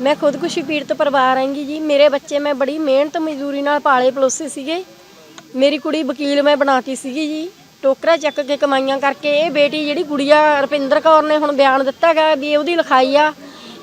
ਮੈਂ ਖੁਦਕੁਸ਼ੀ ਪੀੜਤ ਪਰਿਵਾਰ ਆਂਗੀ ਜੀ। ਮੇਰੇ ਬੱਚੇ ਮੈਂ ਬੜੀ ਮਿਹਨਤ, ਮਜ਼ਦੂਰੀ ਨਾਲ ਪਾਲੇ ਪਲੋਸੇ ਸੀਗੇ। ਮੇਰੀ ਕੁੜੀ ਵਕੀਲ ਮੈਂ ਬਣਾਤੀ ਸੀਗੀ ਜੀ। ਟੋਕਰਾ ਚੱਕ ਕੇ ਕਮਾਈਆਂ ਕਰਕੇ ਇਹ ਬੇਟੀ ਜਿਹੜੀ ਗੁੜੀਆ ਰੁਪਿੰਦਰ ਕੌਰ ਨੇ ਹੁਣ ਬਿਆਨ ਦਿੱਤਾਗਾ ਵੀ ਉਹਦੀ ਲਿਖਾਈ ਆ।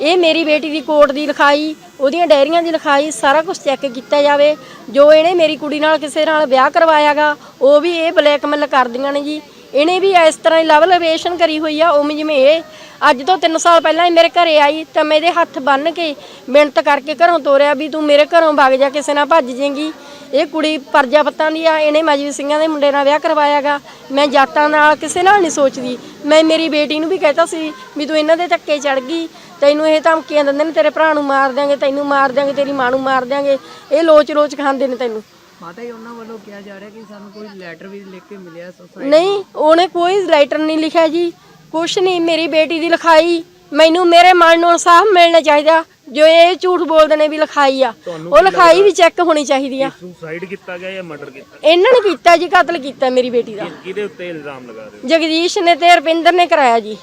ਇਹ ਮੇਰੀ ਬੇਟੀ ਦੀ ਕੋਰਟ ਦੀ ਲਿਖਾਈ, ਉਹਦੀਆਂ ਡਾਇਰੀਆਂ ਦੀ ਲਿਖਾਈ, ਸਾਰਾ ਕੁਝ ਚੈੱਕ ਕੀਤਾ ਜਾਵੇ। ਜੋ ਇਹਨੇ ਮੇਰੀ ਕੁੜੀ ਨਾਲ ਕਿਸੇ ਨਾਲ ਵਿਆਹ ਕਰਵਾਇਆਗਾ ਉਹ ਵੀ ਇਹ ਬਲੈਕਮੇਲ ਕਰਦੀਆਂ ਨੇ ਜੀ। ਇਹਨੇ ਵੀ ਇਸ ਤਰ੍ਹਾਂ ਹੀ ਲਵ ਲਵੇਸ਼ਨ ਕਰੀ ਹੋਈ ਆ, ਉਵੇਂ ਜਿਵੇਂ ਇਹ ਅੱਜ ਤੋਂ 3 ਸਾਲ ਪਹਿਲਾਂ ਇਹ ਮੇਰੇ ਘਰੇ ਆਈ, ਤਾਂ ਮੈਂ ਇਹਦੇ ਹੱਥ ਬੰਨ ਕੇ ਮਿਹਨਤ ਕਰਕੇ ਘਰੋਂ ਤੋਰਿਆ ਵੀ ਤੂੰ ਮੇਰੇ ਘਰੋਂ ਵਗ ਜਾ, ਕਿਸੇ ਨਾਲ ਭੱਜ ਜਾਏਂਗੀ। ਇਹ ਕੁੜੀ ਪਰਜਾ ਪੱਤਾਂ ਦੀ ਆ, ਇਹਨੇ ਮਜਵੀ ਸਿੰਘਾਂ ਦੇ ਮੁੰਡੇ ਨਾਲ ਵਿਆਹ ਕਰਵਾਇਆਗਾ। ਮੈਂ ਜਾਤਾਂ ਨਾਲ ਕਿਸੇ ਨਾਲ ਨਹੀਂ ਸੋਚਦੀ। ਮੈਂ ਮੇਰੀ ਬੇਟੀ ਨੂੰ ਵੀ ਕਹਿਤਾ ਸੀ ਵੀ ਤੂੰ ਇਹਨਾਂ ਦੇ ਧੱਕੇ ਚੜ ਗਈ, ਤੈਨੂੰ ਇਹ ਧਮਕੀਆਂ ਦਿੰਦੇ ਨੇ ਤੇਰੇ ਭਰਾ ਨੂੰ ਮਾਰ ਦਿਆਂਗੇ, ਤੈਨੂੰ ਮਾਰ ਦਿਆਂਗੇ, ਤੇਰੀ ਮਾਂ ਨੂੰ ਮਾਰ ਦਿਆਂਗੇ। ਇਹ ਲੋਚ ਲੋਚ ਖਾਂਦੇ ਨੇ ਤੈਨੂੰ। ਮਾਤਾ ਜੀ ਉਹਨਾਂ ਵੱਲੋਂ ਕਿਹਾ ਜਾ ਰਿਹਾ ਕਿ ਸਾਨੂੰ ਕੋਈ ਲੈਟਰ ਵੀ ਲਿਖ ਕੇ ਮਿਲਿਆ ਸੁਸਾਇਟੀ ਨਹੀਂ ਉਹਨੇ ਕੋਈ ਲੈਟਰ ਨਹੀਂ ਲਿਖਿਆ ਜੀ। ਕੁਛ ਨਹੀਂ ਮੇਰੀ ਬੇਟੀ ਦੀ ਲਿਖਾਈ। ਮੈਨੂੰ ਮੇਰੇ ਮਨ ਨੂੰ ਇਨਸਾਫ ਮਿਲਣਾ ਚਾਹੀਦਾ। ਜੋ ਇਹ ਝੂਠ ਬੋਲਦੇ ਨੇ ਵੀ ਲਿਖਾਈ ਆ ਉਹ ਲਿਖਾਈ ਵੀ ਚੈੱਕ ਹੋਣੀ ਚਾਹੀਦੀ ਆ। ਸੁਸਾਈਡ ਕੀਤਾ ਗਿਆ ਜਾਂ ਮਰਡਰ ਕੀਤਾ ਇਹਨਾਂ ਨੇ ਕੀਤਾ ਜੀ ਕਤਲ ਕੀਤਾ ਮੇਰੀ ਬੇਟੀ ਦਾ। ਕਿਹਦੇ ਉੱਤੇ ਇਲਜ਼ਾਮ ਲਗਾ ਰਹੇ ਜਗਦੀਸ਼ ਨੇ ਤੇ ਰੁਪਿੰਦਰ ਨੇ ਕਰਾਇਆ ਜੀ।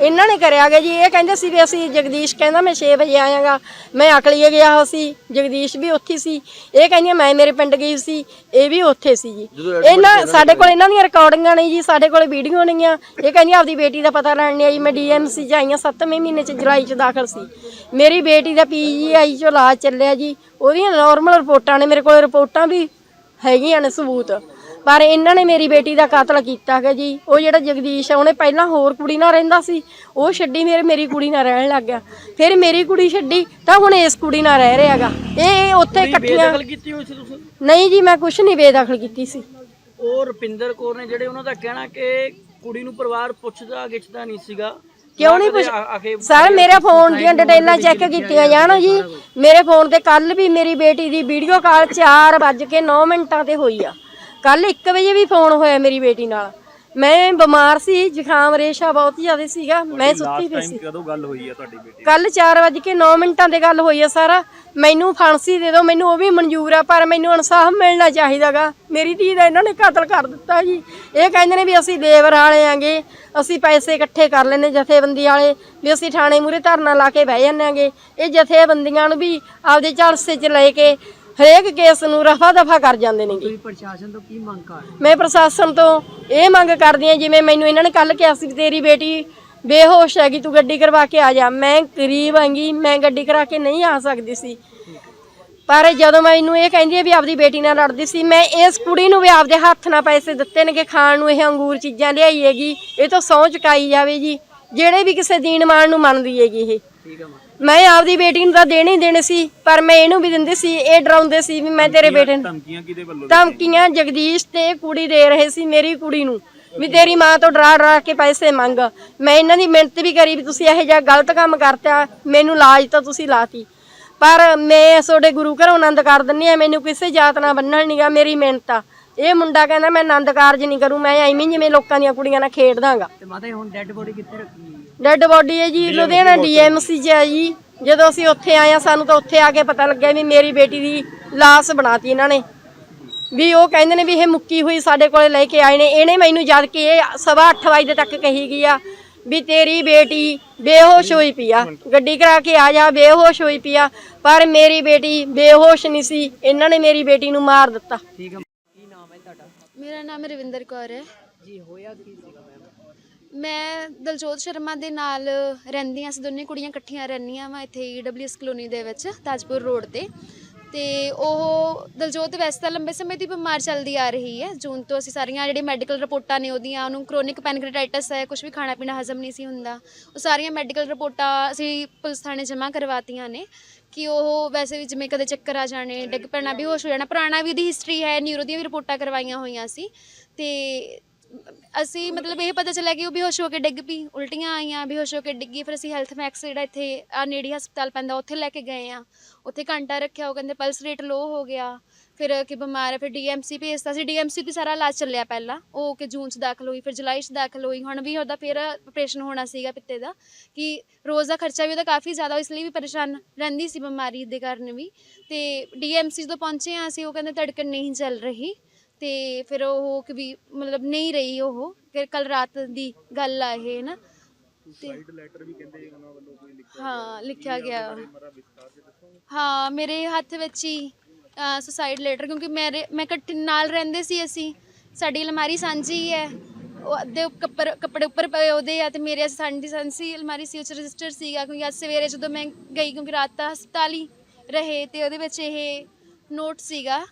ਇਹਨਾਂ ਨੇ ਕਰਿਆ ਗਿਆ ਜੀ ਇਹ ਕਹਿੰਦੇ ਸੀ ਵੀ ਅਸੀਂ ਜਗਦੀਸ਼ ਕਹਿੰਦਾ ਮੈਂ 6 ਵਜੇ ਆਇਆਗਾ। ਮੈਂ ਅਕਲੀਏ ਗਿਆ ਹੋ ਸੀ ਜਗਦੀਸ਼ ਵੀ ਉੱਥੇ ਸੀ। ਇਹ ਕਹਿੰਦੀਆਂ ਮੈਂ ਮੇਰੇ ਪਿੰਡ ਗਈ ਸੀ ਇਹ ਵੀ ਉੱਥੇ ਸੀ ਜੀ। ਇਹਨਾਂ ਸਾਡੇ ਕੋਲ ਇਹਨਾਂ ਦੀਆਂ ਰਿਕਾਰਡਿੰਗਾਂ ਨੇ ਜੀ ਸਾਡੇ ਕੋਲ ਵੀਡੀਓ ਨੇਗੀਆਂ ਇਹ ਕਹਿੰਦੀਆਂ ਆਪਦੀ ਬੇਟੀ ਦਾ ਪਤਾ ਲੈਣ ਨਹੀਂ ਆਈ ਮੈਂ ਡੀਐਮਸੀ ਚ ਆਈਆਂ 7ਵੇਂ ਮਹੀਨੇ ਚ ਜੁਲਾਈ ਚ ਦਾਖਲ ਸੀ। ਮੇਰੀ ਬੇਟੀ ਦਾ ਪੀਜੀਆਈ ਚੋਂ ਇਲਾਜ ਚੱਲਿਆ ਜੀ ਉਹਦੀਆਂ ਨਾਰਮਲ ਰਿਪੋਰਟਾਂ ਨੇ ਮੇਰੇ ਕੋਲ ਰਿਪੋਰਟਾਂ ਵੀ ਹੈਗੀਆਂ ਨੇ ਸਬੂਤ। ਪਰ ਇਹਨਾਂ ਨੇ ਮੇਰੀ ਬੇਟੀ ਦਾ ਕਤਲ ਕੀਤਾ ਹੈ ਜੀ। ਉਹ ਜਿਹੜਾ ਜਗਦੀਸ਼ ਆ ਉਹਨੇ ਪਹਿਲਾਂ ਹੋਰ ਕੁੜੀ ਨਾਲ ਰਹਿੰਦਾ ਸੀ। ਉਹ ਛੱਡੀ ਮੇਰੇ ਮੇਰੀ ਕੁੜੀ ਨਾਲ ਰਹਿਣ ਲੱਗ ਗਿਆ। ਫਿਰ ਮੇਰੀ ਕੁੜੀ ਛੱਡੀ ਤਾਂ ਹੁਣ ਇਸ ਕੁੜੀ ਨਾਲ ਰਹਿ ਰਿਹਾਗਾ ਇਹ ਉੱਥੇ ਇਕੱਠੀਆਂ ਕੀਤੀ ਹੋਈ ਸੀ ਤੁਸੀਂ? ਨਹੀਂ ਜੀ ਮੈਂ ਕੁਛ ਨਹੀਂ ਬੇਦਖਲ ਕੀਤੀ ਸੀ। ਉਹ ਰੁਪਿੰਦਰ ਕੌਰ ਨੇ ਜਿਹੜੇ ਉਹਨਾਂ ਦਾ ਕਹਿਣਾ ਕਿ ਕੁੜੀ ਨੂੰ ਪਰਿਵਾਰ ਪੁੱਛਦਾ ਗਿੱਛਦਾ ਨਹੀਂ ਸੀਗਾ। ਕਿਉਂ ਨਹੀਂ ਪੁੱਛ ਸਰ ਮੇਰੇ ਫੋਨ ਦੀਆਂ ਡਿਟੇਲਾਂ ਚੈੱਕ ਕੀਤੀਆਂ ਜਾਣ ਜੀ। ਮੇਰੇ ਫੋਨ ਤੇ ਕੱਲ ਵੀ ਮੇਰੀ ਬੇਟੀ ਦੀ ਵੀਡੀਓ ਕਾਲ 4:09 ਮਿੰਟਾਂ ਤੇ ਹੋਈ ਆ। ਕੱਲ 1 ਵਜੇ ਵੀ ਫੋਨ ਹੋਇਆ ਮੇਰੀ ਬੇਟੀ ਨਾਲ। ਮੈਂ ਬਿਮਾਰ ਸੀ ਜ਼ੁਕਾਮ ਰੇਸ਼ਾ ਬਹੁਤ ਜ਼ਿਆਦਾ ਸੀਗਾ ਮੈਂ ਸੁੱਤੀ ਪਈ ਸੀ। ਕਦੋਂ ਗੱਲ ਹੋਈ ਹੈ ਤੁਹਾਡੀ ਬੇਟੀ ਕੱਲ 4:09 ਮਿੰਟਾਂ ਤੇ ਗੱਲ ਹੋਈ ਆ ਸਾਰਾ। ਮੈਨੂੰ ਫਾਂਸੀ ਦੇ ਦਿਓ ਮੈਨੂੰ ਉਹ ਵੀ ਮਨਜ਼ੂਰ ਆ ਪਰ ਮੈਨੂੰ ਇਨਸਾਫ ਮਿਲਣਾ ਚਾਹੀਦਾਗਾ। ਮੇਰੀ ਧੀ ਦਾ ਇਹਨਾਂ ਨੇ ਕਤਲ ਕਰ ਦਿੱਤਾ ਜੀ। ਇਹ ਕਹਿੰਦੇ ਨੇ ਵੀ ਅਸੀਂ ਲੇਬਰ ਵਾਲੇ ਆਂਗੇ ਅਸੀਂ ਪੈਸੇ ਇਕੱਠੇ ਕਰ ਲੈਨੇ ਜਥੇਬੰਦੀ ਵਾਲੇ ਵੀ ਅਸੀਂ ਥਾਣੇ ਮੂਰੇ ਧਰਨਾ ਲਾ ਕੇ ਬਹਿ ਜਾਂਦੇ ਇਹ ਜਥੇਬੰਦੀਆਂ ਨੂੰ ਵੀ ਆਪਦੇ ਝਲਸੇ 'ਚ ਲੈ ਕੇ ਹਰੇਕ ਕੇਸ ਨੂੰ ਰਫਾ ਦਫਾ ਕਰ ਜਾਂਦੇ ਨੇਗੇ ਤੁਸੀਂ ਪ੍ਰਸ਼ਾਸਨ ਤੋਂ ਕੀ ਮੰਗ ਕਰ? ਮੈਂ ਪ੍ਰਸ਼ਾਸਨ ਤੋਂ ਇਹ ਮੰਗ ਕਰਦੀ ਹਾਂ ਜਿਵੇਂ ਮੈਨੂੰ ਇਹਨਾਂ ਨੇ ਕੱਲ ਕਿਹਾ ਸੀ ਤੇਰੀ ਬੇਟੀ ਬੇਹੋਸ਼ ਹੈਗੀ ਤੂੰ ਗੱਡੀ ਕਰਵਾ ਕੇ ਆ ਜਾ। ਮੈਂ ਗਰੀਬ ਆਂਗੀ ਮੈਂ ਗੱਡੀ ਕਰਾ ਕੇ ਨਹੀਂ ਆ ਸਕਦੀ ਸੀ। ਪਰ ਜਦੋਂ ਮੈਨੂੰ ਇਹ ਕਹਿੰਦੀ ਹੈ ਵੀ ਆਪਦੀ ਬੇਟੀ ਨਾਲ ਲੜਦੀ ਸੀ ਮੈਂ ਇਸ ਕੁੜੀ ਨੂੰ ਵੀ ਆਪਦੇ ਹੱਥ ਨਾਲ ਪੈਸੇ ਦਿੱਤੇ ਨੇ ਕਿ ਖਾਣ ਨੂੰ ਇਹ ਅੰਗੂਰ ਚੀਜ਼ਾਂ ਲਿਆਈ ਹੈਗੀ। ਇਹ ਤੋਂ ਸਹੁੰ ਚੁਕਾਈ ਜਾਵੇ ਜੀ। ਜਿਹੜੇ ਵੀ ਕਿਸੇ ਦੀਨ ਮਾਨ ਨੂੰ ਮੰਨਦੀ ਹੈਗੀ ਇਹ। ਠੀਕ ਮੈਂ। ਆਪਦੀ ਬੇਟੀ ਨੂੰ ਤਾਂ ਦੇਣੇ ਹੀ ਦੇਣੇ ਸੀ ਪਰ ਮੈਂ ਇਹਨੂੰ ਵੀ ਦਿੰਦੀ ਸੀ ਇਹ ਡਰਾਉਂਦੇ ਸੀ ਵੀ ਮੈਂ ਤੇਰੇ ਬੇਟੇ ਨੂੰ ਧਮਕੀਆਂ ਕਿਹਦੇ ਵੱਲੋਂ ਧਮਕੀਆਂ ਜਗਦੀਸ਼ ਤੇ ਕੁੜੀ ਦੇ ਰਹੇ ਸੀ ਮੇਰੀ ਕੁੜੀ ਨੂੰ। ਵੀ ਤੇਰੀ ਮਾਂ ਤੋਂ ਡਰਾ ਡਰਾ ਕੇ ਪੈਸੇ ਮੰਗ। ਮੈਂ ਇਹਨਾਂ ਦੀ ਮਿਹਨਤ ਵੀ ਕਰੀ ਵੀ ਤੁਸੀਂ ਇਹੋ ਜਿਹਾ ਗਲਤ ਕੰਮ ਕਰਤਾ ਮੈਨੂੰ ਲਾਜ ਤਾਂ ਤੁਸੀਂ ਲਾਤੀ। ਪਰ ਮੈਂ ਤੁਹਾਡੇ ਗੁਰੂ ਘਰੋਂ ਆਨੰਦ ਕਰ ਦਿੰਨੀ ਆ ਮੈਨੂੰ ਕਿਸੇ ਜਾਤ ਨਾਲ ਬੰਨਣ ਨਹੀਂਗਾ ਮੇਰੀ ਮਿਹਨਤ ਆ। ਇਹ ਮੁੰਡਾ ਕਹਿੰਦਾ ਮੈਂ ਆਨੰਦ ਕਾਰਜ ਨਹੀਂ ਕਰੂੰ ਮੈਂ ਐਵੇਂ ਜਿਵੇਂ ਲੋਕਾਂ ਦੀਆਂ ਕੁੜੀਆਂ ਨਾਲ ਖੇਡਦਾਗਾ। ਤੇ ਮਾਤਾ ਜੀ ਹੁਣ ਡੈੱਡ ਬੋਡੀ ਕਿੱਥੇ ਰੱਖੀ ਹੈ? ਡੈੱਡ ਬੋਡੀ ਹੈ ਜੀ ਲੁਧਿਆਣਾ ਡੀਐਮਸੀ 'ਚ ਆ ਜੀ। ਜਦੋਂ ਅਸੀਂ ਉੱਥੇ ਆਏ ਆ ਸਾਨੂੰ ਤਾਂ ਉੱਥੇ ਆ ਕੇ ਪਤਾ ਲੱਗਿਆ ਵੀ ਮੇਰੀ ਬੇਟੀ ਦੀ ਲਾਸ਼ ਬਣਾਤੀ ਇਹਨਾਂ ਨੇ। ਵੀ ਉਹ ਕਹਿੰਦੇ ਨੇ ਵੀ ਇਹ ਮੁੱਕੀ ਹੋਈ ਸਾਡੇ ਕੋਲੇ ਲੈ ਕੇ ਆਏ ਨੇ। ਇਹਨੇ ਮੈਨੂੰ ਜਦ ਕਿ ਇਹ ਸਵਾ 8 ਵਜੇ ਤੱਕ ਕਹੀ ਗਈ ਆ ਵੀ ਤੇਰੀ ਬੇਟੀ ਬੇਹੋਸ਼ ਹੋਈ ਪਈ ਆ। ਗੱਡੀ ਕਰਾ ਕੇ ਆ ਜਾ ਬੇਹੋਸ਼ ਹੋਈ ਪਈ ਆ। ਪਰ ਮੇਰੀ ਬੇਟੀ ਬੇਹੋਸ਼ ਨਹੀਂ ਸੀ। ਇਹਨਾਂ ਨੇ ਮੇਰੀ ਬੇਟੀ ਨੂੰ ਮਾਰ ਦਿੱਤਾ। ਠੀਕ ਹੈ ਮੇਰਾ ਨਾਮ ਰਵਿੰਦਰ ਕੌਰ ਹੈ। ਜੀ ਹੋਇਆ ਕੀ ਸੀਗਾ ਮੈਮ? ਮੈਂ ਦਲਜੋਤ ਸ਼ਰਮਾ ਦੇ ਨਾਲ ਰਹਿੰਦੀ ਹਾਂ। ਅਸੀਂ ਦੋਨੇ ਕੁੜੀਆਂ ਇਕੱਠੀਆਂ ਰਹਿੰਦੀਆਂ ਵਾ ਇੱਥੇ ਈਡਬਲਯੂਐਸ ਕਲੋਨੀ ਦੇ ਵਿੱਚ ਤਾਜਪੁਰ ਰੋਡ ਤੇ। ਤੇ ਉਹ ਦਲਜੋਤ ਵੈਸੇ ਤਾਂ ਲੰਬੇ ਸਮੇਂ ਦੀ ਬਿਮਾਰ ਚੱਲਦੀ ਆ ਰਹੀ ਹੈ। ਜੂਨ ਤੋਂ ਅਸੀਂ ਸਾਰੀਆਂ ਜਿਹੜੀ ਮੈਡੀਕਲ ਰਿਪੋਰਟਾਂ ਨੇ ਉਹਦੀਆਂ ਉਹਨੂੰ ਕ੍ਰੋਨਿਕ ਪੈਨਕ੍ਰੀਟਾਈਟਸ ਹੈ ਕੁਝ ਵੀ ਖਾਣਾ ਪੀਣਾ ਹਜ਼ਮ ਨਹੀਂ ਸੀ ਹੁੰਦਾ। ਉਹ ਸਾਰੀਆਂ ਮੈਡੀਕਲ ਰਿਪੋਰਟਾਂ ਅਸੀਂ ਪੁਲਿਸ ਥਾਣੇ ਜਮ੍ਹਾਂ ਕਰਵਾਤੀਆਂ ਨੇ। ਕਿ ਉਹ ਵੈਸੇ ਵੀ ਜਿਵੇਂ ਕਦੇ ਚੱਕਰ ਆ ਜਾਣੇ, ਡਿੱਗ ਪੈਣਾ ਵੀ ਹੋਸ਼ ਹੋ ਜਾਣਾ, ਪੁਰਾਣਾ ਵੀ ਉਹਦੀ ਹਿਸਟਰੀ ਹੈ ਨਿਊਰੋ ਦੀਆਂ ਵੀ ਰਿਪੋਰਟਾਂ ਕਰਵਾਈਆਂ ਹੋਈਆਂ ਸੀ। ਤੇ ਅਸੀਂ ਮਤਲਬ ਇਹ ਪਤਾ ਚੱਲਿਆ ਕਿ ਉਹ ਬੇਹੋਸ਼ ਹੋ ਕੇ ਡਿੱਗ ਪਈ, ਉਲਟੀਆਂ ਆਈਆਂ, ਬੇਹੋਸ਼ ਹੋ ਕੇ ਡਿੱਗੀ ਫਿਰ ਅਸੀਂ ਹੈਲਥ ਮੈਕਸ ਜਿਹੜਾ ਇੱਥੇ ਆ ਨੇੜੀ ਹਸਪਤਾਲ ਪੈਂਦਾ, ਉੱਥੇ ਲੈ ਕੇ ਗਏ ਆ। ਉੱਥੇ ਘੰਟਾ ਰੱਖਿਆ, ਉਹ ਕਹਿੰਦੇ ਪਲਸ ਰੇਟ ਲੋ ਹੋ ਗਿਆ। ਫਿਰ ਕਿ ਬਿਮਾਰ ਹੈ ਫਿਰ ਡੀਐਮਸੀ ਭੇਜਤਾ ਸੀ। ਡੀਐਮਸੀ ਤੇ ਸਾਰਾ ਇਲਾਜ ਚੱਲਿਆ ਪਹਿਲਾਂ। ਉਹ ਕਿ ਜੂਨ ਚ ਦਾਖਲ ਹੋਈ ਫਿਰ ਜੁਲਾਈ ਚ ਦਾਖਲ ਹੋਈ। ਹੁਣ ਵੀ ਉਹਦਾ ਫਿਰ ਆਪਰੇਸ਼ਨ ਹੋਣਾ ਸੀਗਾ ਪਿੱਤੇ ਦਾ ਕਿ ਰੋਜ਼ ਦਾ ਖਰਚਾ ਵੀ ਉਹਦਾ ਕਾਫੀ ਜ਼ਿਆਦਾ ਇਸ ਲਈ ਵੀ ਪਰੇਸ਼ਾਨ ਰਹਿੰਦੀ ਸੀ ਬਿਮਾਰੀ ਦੇ ਕਾਰਨ ਵੀ। ਤੇ ਡੀਐਮਸੀ ਜਦੋਂ ਪਹੁੰਚੇ ਆ ਅਸੀਂ ਉਹ ਕਹਿੰਦੇ ਧੜਕਣ ਨਹੀਂ ਚੱਲ ਰਹੀ। ਤੇ ਫਿਰ ਉਹ ਕਿ ਵੀ ਮਤਲਬ ਨਹੀਂ ਰਹੀ ਉਹ। ਫਿਰ ਕੱਲ ਰਾਤ ਦੀ ਗੱਲ ਆ ਇਹ ਨਾ ਤੇ ਲੈਟਰ ਵੀ ਕਹਿੰਦੇ ਉਹਨਾਂ ਵੱਲੋਂ ਕੋਈ ਹਾਂ ਲਿਖਿਆ ਗਿਆ। ਹਾਂ ਮੇਰੇ ਹੱਥ ਵਿੱਚ ਹੀ ਸੁਸਾਈਡ ਲੈਟਰ ਕਿਉਂਕਿ ਮੇਰੇ ਮੈਂ ਇਕੱਠੇ ਨਾਲ ਰਹਿੰਦੇ ਸੀ ਅਸੀਂ। ਸਾਡੀ ਅਲਮਾਰੀ ਸਾਂਝੀ ਹੈ। ਉਹ ਅੱਧੇ ਕੱਪੜ ਕੱਪੜੇ ਉੱਪਰ ਪਏ ਉਹਦੇ ਆ ਤੇ ਮੇਰੇ ਸਾਂਝੀ ਸਾਂਝੀ ਅਲਮਾਰੀ ਸੀ, ਉਹ 'ਚ ਰਜਿਸਟਰ ਸੀਗਾ, ਕਿਉਂਕਿ ਅੱਜ ਸਵੇਰੇ ਜਦੋਂ ਮੈਂ ਗਈ, ਕਿਉਂਕਿ ਰਾਤ ਤਾਂ ਹਸਪਤਾਲ ਹੀ ਰਹੇ ਤੇ ਉਹਦੇ ਵਿੱਚ ਇਹ ਨੋਟ ਸੀਗਾ।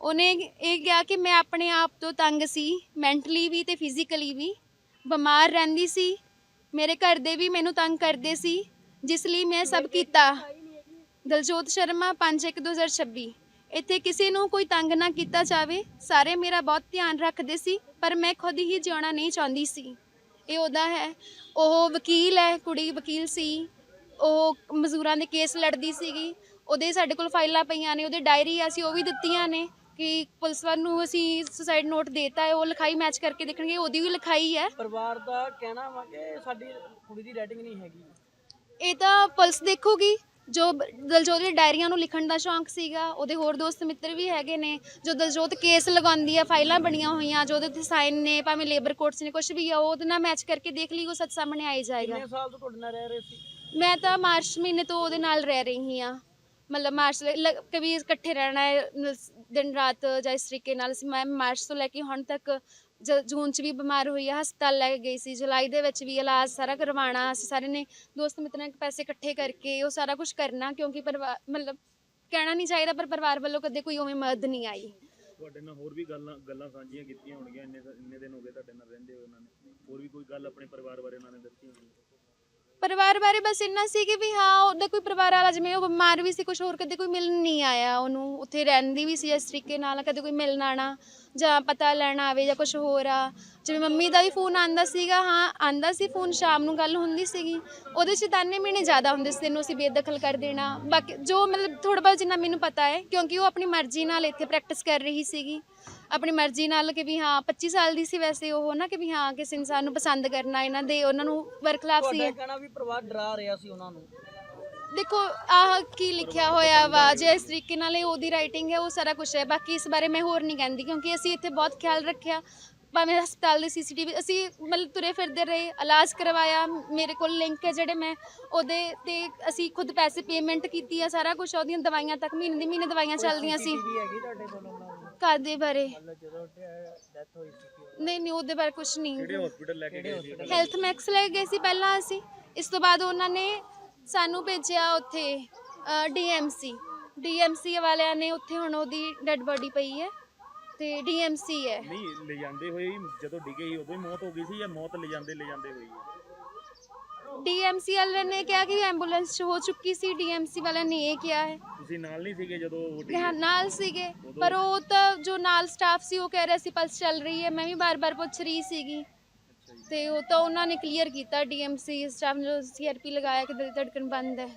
ਉਹਨੇ ਇਹ ਕਿਹਾ ਕਿ ਮੈਂ ਆਪਣੇ ਆਪ ਤੋਂ ਤੰਗ ਸੀ ਮੈਂਟਲੀ ਵੀ ਤੇ ਫਿਜ਼ੀਕਲੀ ਵੀ। ਬਿਮਾਰ ਰਹਿੰਦੀ ਸੀ। ਮੇਰੇ ਘਰ ਦੇ ਵੀ ਮੈਨੂੰ ਤੰਗ ਕਰਦੇ ਸੀ, ਜਿਸ ਲਈ ਮੈਂ ਸਭ ਕੀਤਾ। ਦਲਜੋਤ ਸ਼ਰਮਾ 5/1/2026 ਇੱਥੇ ਕਿਸੇ ਨੂੰ ਕੋਈ ਤੰਗ ਨਾ ਕੀਤਾ ਜਾਵੇ। ਸਾਰੇ ਮੇਰਾ ਬਹੁਤ ਧਿਆਨ ਰੱਖਦੇ ਸੀ ਪਰ ਮੈਂ ਖੁਦ ਹੀ ਜਿਉਣਾ ਨਹੀਂ ਚਾਹੁੰਦੀ ਸੀ। ਇਹ ਉਹਦਾ ਹੈ। ਉਹ ਵਕੀਲ ਹੈ ਕੁੜੀ ਵਕੀਲ ਸੀ। ਉਹ ਮਜ਼ਦੂਰਾਂ ਦੇ ਕੇਸ ਲੜਦੀ ਸੀਗੀ। ਉਹਦੇ ਸਾਡੇ ਕੋਲ ਫਾਈਲਾਂ ਪਈਆਂ ਨੇ ਉਹਦੇ ਡਾਇਰੀ ਅਸੀਂ ਉਹ ਵੀ ਦਿੱਤੀਆਂ ਨੇ ਕਿ ਪੁਲਿਸ ਵਾਲ ਨੂੰ ਅਸੀਂ ਸੁਸਾਈਡ ਨੋਟ ਦੇਤਾ ਹੈ ਉਹ ਲਿਖਾਈ ਮੈਚ ਕਰਕੇ ਦੇਖਣਗੇ ਉਹਦੀ ਵੀ ਲਿਖਾਈ ਹੈ। ਪਰਿਵਾਰ ਦਾ ਕਹਿਣਾ ਵਾ ਕਿ ਸਾਡੀ ਕੁੜੀ ਦੀ ਰਾਈਟਿੰਗ ਨਹੀਂ ਹੈਗੀ। ਇਹ ਤਾਂ ਪੁਲਿਸ ਦੇਖੂਗੀ। ਜੋ ਦਲਜੋਤ ਦੀ ਡਾਇਰੀਆਂ ਨੂੰ ਲਿਖਣ ਦਾ ਸ਼ੌਂਕ ਸੀਗਾ ਉਹਦੇ ਹੋਰ ਦੋਸਤ ਮਿੱਤਰ ਵੀ ਹੈਗੇ ਨੇ ਜੋ ਦਲਜੋਤ ਕੇਸ ਲਗਾਉਂਦੀ ਆ ਫਾਈਲਾਂ ਬਣੀਆਂ ਹੋਈਆਂ ਜੋ ਉਹਦੇ ਉੱਤੇ ਸਾਈਨ ਨੇ ਭਾਵੇਂ ਲੇਬਰ ਕੋਰਟਸ ਨੇ ਕੁਝ ਵੀ ਆ ਉਹ ਉਹਦੇ ਨਾਲ ਮੈਚ ਕਰਕੇ ਦੇਖ ਲਈ ਉਹ ਸੱਚ ਸਾਹਮਣੇ ਆ ਹੀ ਜਾਏਗਾ। ਕਿੰਨੇ ਸਾਲ ਤੋਂ ਤੁਹਾਡੇ ਨਾਲ ਰਹਿ ਰਹੇ ਸੀ? ਮੈਂ ਤਾਂ ਮਾਰਚ ਮਹੀਨੇ ਤੋਂ ਉਹਦੇ ਨਾਲ ਰਹਿ ਰਹੀ ਹਾਂ। ਮਤਲਬ ਮਾਰਚ ਲ- ਇਕੱਠੇ ਰਹਿਣਾ ਹੈ ਦਿਨ ਰਾਤ ਜਾਂ ਇਸ ਤਰੀਕੇ ਨਾਲ ਅਸੀਂ ਮੈਂ ਮਾਰਚ ਤੋਂ ਲੈ ਕੇ ਹੁਣ ਤੱਕ ਜੂਨ ਚ ਵੀ ਬਿਮਾਰ ਹੋਈ ਆ ਹਸਪਤਾਲ ਲੈ ਕੇ ਗਈ ਸੀ ਜੁਲਾਈ ਦੇ ਵਿੱਚ ਵੀ ਇਲਾਜ ਸਾਰਾ ਕਰਵਾਉਣਾ ਅਸੀਂ ਸਾਰੇ ਨੇ ਦੋਸਤ ਮਿੱਤਰਾਂ ਪੈਸੇ ਇਕੱਠੇ ਕਰਕੇ ਉਹ ਸਾਰਾ ਕੁਝ ਕਰਨਾ ਕਿਉਂਕਿ ਪਰਿਵਾਰ ਮਤਲਬ ਕਹਿਣਾ ਨਹੀਂ ਚਾਹੀਦਾ ਪਰ ਪਰਿਵਾਰ ਵੱਲੋਂ ਕਦੇ ਕੋਈ ਉਵੇਂ ਮਦਦ ਨਹੀਂ ਆਈ। ਤੁਹਾਡੇ ਨਾਲ ਹੋਰ ਵੀ ਗੱਲਾਂ ਗੱਲਾਂ ਸਾਂਝੀਆਂ ਕੀਤੀਆਂ ਹੋਣਗੀਆਂ ਇੰਨੇ ਇੰਨੇ ਦਿਨ ਹੋ ਗਏ ਤੁਹਾਡੇ ਨਾਲ ਰਹਿੰਦੇ ਹੋਏ ਉਹਨਾਂ ਨੇ। ਹੋਰ ਵੀ ਕੋਈ ਗੱਲ ਆਪਣੇ ਪਰਿਵਾਰ ਬਾਰੇ ਉਹਨਾਂ ਨੇ ਦੱਸੀ ਹੋਣੀ? ਪਰਿਵਾਰ ਬਾਰੇ ਬਸ ਇੰਨਾ ਸੀ ਕਿ ਵੀ ਹਾਂ ਉਹਦਾ ਕੋਈ ਪਰਿਵਾਰ ਵਾਲਾ ਜਿਵੇਂ ਉਹ ਬਿਮਾਰ ਵੀ ਸੀ ਕੁਝ ਹੋਰ ਕਦੇ ਕੋਈ ਮਿਲਣ ਨਹੀਂ ਆਇਆ ਉਹਨੂੰ ਉੱਥੇ ਰਹਿੰਦੀ ਵੀ ਸੀ ਇਸ ਤਰੀਕੇ ਨਾਲ ਕਦੇ ਕੋਈ ਮਿਲਣ ਆਣਾ ਜਾਂ ਪਤਾ ਲੈਣ ਆਵੇ ਜਾਂ ਕੁਝ ਹੋਰ ਆ। ਜਿਵੇਂ ਮੰਮੀ ਦਾ ਵੀ ਫੋਨ ਆਂਦਾ ਸੀਗਾ ਹਾਂ ਆਂਦਾ ਸੀ ਫੋਨ ਸ਼ਾਮ ਨੂੰ ਗੱਲ ਹੁੰਦੀ ਸੀਗੀ। ਉਹਦੇ ਚ ਤਾਨੇ ਮਹੀਨੇ ਜ਼ਿਆਦਾ ਹੁੰਦੇ ਸੀ ਤੈਨੂੰ ਅਸੀਂ ਬੇਦਖਲ ਕਰ ਦੇਣਾ। ਬਾਕੀ ਜੋ ਮਤਲਬ ਥੋੜਾ ਬਹੁਤ ਜਿੰਨਾ ਮੈਨੂੰ ਪਤਾ ਹੈ ਕਿਉਂਕਿ ਉਹ ਆਪਣੀ ਮਰਜ਼ੀ ਨਾਲ ਇੱਥੇ ਪ੍ਰੈਕਟਿਸ ਕਰ ਰਹੀ ਸੀਗੀ। ਆਪਣੀ ਮਰਜ਼ੀ ਨਾਲ ਕਿ ਵੀ ਹਾਂ 25 ਸਾਲ ਦੀ ਸੀ ਵੈਸੇ ਉਹ ਨਾ ਕਿ ਵੀ ਹਾਂ ਕਿਸੇ ਇਨਸਾਨ ਨੂੰ ਪਸੰਦ ਕਰਨਾ ਇਹਨਾਂ ਦੇ ਉਹਨਾਂ ਨੂੰ ਵਰਖਲਾਫ ਸੀ। ਤੁਹਾਡਾ ਕਹਿਣਾ ਵੀ ਪਰਿਵਾਰ ਡਰਾ ਰਿਹਾ ਸੀ ਉਹਨਾਂ ਨੂੰ। ਦੇਖੋ ਆਹ ਕੀ ਲਿਖਿਆ ਹੋਇਆ ਵਾ ਜੇ ਇਸ ਤਰੀਕੇ ਨਾਲ ਇਹ ਉਹਦੀ ਰਾਈਟਿੰਗ ਹੈ ਉਹ ਸਾਰਾ ਕੁਝ ਹੈ। ਬਾਕੀ ਇਸ ਬਾਰੇ ਮੈਂ ਹੋਰ ਨਹੀਂ ਕਹਿੰਦੀ ਕਿਉਂਕਿ ਅਸੀਂ ਇੱਥੇ ਬਹੁਤ ਖਿਆਲ ਰੱਖਿਆ। ਭਾਵੇਂ ਹਸਪਤਾਲ ਦੇ ਸੀਸੀਟੀਵੀ ਅਸੀਂ ਮਤਲਬ ਤੁਰੇ ਫਿਰਦੇ ਰਹੇ ਇਲਾਜ ਕਰਵਾਇਆ ਮੇਰੇ ਕੋਲ ਲਿੰਕ ਹੈ ਜਿਹੜੇ ਮੈਂ ਉਹਦੇ ਤੇ ਅਸੀਂ ਖੁਦ ਪੈਸੇ ਪੇਮੈਂਟ ਕੀਤੀ ਆ ਸਾਰਾ ਕੁਝ ਉਹਦੀਆਂ ਦਵਾਈਆਂ ਤੱਕ ਮਹੀਨੇ ਦੀ ਮਹੀਨੇ ਦਵਾਈਆਂ ਚੱਲਦੀਆਂ ਸੀ। ਘਰ ਦੇ ਬਾਰੇ। ਨਹੀਂ ਨਹੀਂ ਉਹਦੇ ਬਾਰੇ ਕੁਝ ਨਹੀਂ। ਕਿਹੜੇ ਹਸਪੀਟਲ ਲੈ ਕੇ ਗਏ ਸੀ? ਹੈਲਥ ਮੈਕਸ ਲੈ ਗਏ ਸੀ ਪਹਿਲਾਂ ਅਸੀਂ। ਇਸ ਤੋਂ ਬਾਅਦ ਉਹਨਾਂ ਨੇ ਸਾਨੂੰ ਭੇਜਿਆ ਉੱਥੇ ਡੀਐਮਸੀ ਡੀਐਮਸੀ ਵਾਲਿਆਂ ਨੇ ਉੱਥੇ ਹੁਣ ਉਹਦੀ ਡੈੱਡ ਬੋਡੀ ਪਈ ਹੈ ਤੇ ਡੀਐਮਸੀ ਹੈ। ਨਹੀਂ ਲੈ ਜਾਂਦੇ ਹੋਏ ਹੀ ਜਦੋਂ ਡਿੱਗੇ ਸੀ ਉਦੋਂ ਹੀ ਮੌਤ ਹੋ ਗਈ ਸੀ ਜਾਂ ਮੌਤ ਲੈ ਜਾਂਦੇ ਲੈ ਜਾਂਦੇ ਹੋਈ? ਡੀਐਮਸੀ ਵਾਲਿਆਂ ਨੇ ਕਿਹਾ ਕਿ ਐਂਬੂਲੈਂਸ 'ਚ ਹੋ ਚੁੱਕੀ ਸੀ ਡੀਐਮਸੀ ਵਾਲਿਆਂ ਨੇ ਇਹ ਕਿਹਾ ਹੈ। ਤੁਸੀਂ ਨਾਲ ਨਹੀਂ ਸੀਗੇ ਜਦੋਂ ਉਹ ਡਿੱਗੇ? ਨਾਲ ਸੀਗੇ ਪਰ ਉਹ ਤਾਂ ਜੋ ਨਾਲ ਸਟਾਫ ਸੀ ਉਹ ਕਹਿ ਰਿਹਾ ਸੀ ਪਲਸ ਚੱਲ ਰਹੀ ਹੈ। ਮੈਂ ਵੀ ਬਾਰ-ਬਾਰ ਪੁੱਛ ਰਹੀ ਸੀਗੀ। ਤੇ ਉਹ ਤਾਂ ਉਹਨਾਂ ਨੇ ਕਲੀਅਰ ਕੀਤਾ ਡੀਐਮਸੀ ਸਟਾਫ ਨੇ ਸੀਆਰਪੀ ਲਗਾਇਆ ਕਿ ਦਿਲ ਧੜਕਣ ਬੰਦ ਹੈ।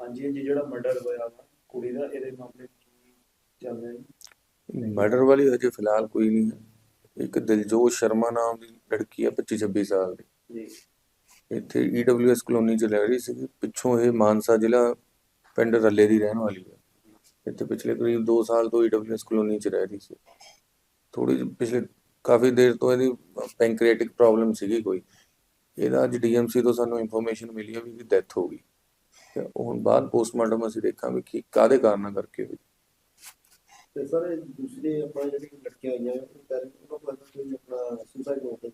ਹਾਂਜੀ ਹਾਂਜੀ ਜਿਹੜਾ ਮਰਡਰ ਹੋਇਆ ਵਾ ਕੁੜੀ ਦਾ ਇਹਦੇ ਮਾਮਲੇ 'ਚ ਕੀ ਚੱਲ ਰਿਹਾ ਜੀ? ਮਰਡਰ ਵਾਲੀ ਹਜੇ ਫਿਲਹਾਲ ਕੋਈ ਨਹੀਂ ਹੈ। ਇੱਕ ਦਿਲਜੋਤ ਸ਼ਰਮਾ ਨਾਮ ਦੀ ਲੜਕੀ ਹੈ 25 26 ਸਾਲ ਦੀ। ਜੀ। ਇੱਥੇ ਈਡਬਲਯੂਐਸ ਕਲੋਨੀ ਚ ਰਹਿ ਰਹੀ ਸੀ ਪਿੱਛੋਂ ਇਹ ਮਾਨਸਾ ਜ਼ਿਲ੍ਹਾ ਪਿੰਡ ਰੱਲੇ ਦੀ ਰਹਿਣ ਵਾਲੀ ਹੈ। ਇੱਥੇ ਪਿਛਲੇ ਕਰੀਬ 2 ਸਾਲ ਤੋਂ ਈਡਬਲਯੂਐਸ ਕਲੋਨੀ ਚ ਰਹਿ ਰਹੀ ਸੀ। ਥੋੜੀ ਪਿਛਲੇ ਕਾਫੀ ਦੇਰ ਤੋਂ ਇਹਦੀ ਪੈਂਕ੍ਰੀਆਟਿਕ ਪ੍ਰੋਬਲਮ ਸੀਗੀ ਕੋਈ। ਇਹਦਾ ਅੱਜ ਡੀਐਮਸੀ ਤੋਂ ਸਾਨੂੰ ਇਨਫੋਰਮੇਸ਼ਨ ਮਿਲੀ ਹੈ ਵੀ ਇਹਦੀ ਡੈਥ ਹੋ ਗਈ। ਤੇ ਹੁਣ ਬਾਅਦ ਪੋਸਟਮਾਰਟਮ ਅਸੀਂ ਦੇਖਾਂਗੇ ਕਿ ਕਾਦੇ ਕਾਰਨਾਂ ਕਰਕੇ ਹੋਈ। ਤੇ ਸਰ ਦੂਸਰੇ ਆਪਾਂ ਜਿਹੜੀ ਲੜਕੀਆਂ ਆਈਆਂ ਉਹਨਾਂ ਕੋਲ ਕੋਈ ਆਪਣਾ ਸੁਸਾਈਡ ਨੋਟ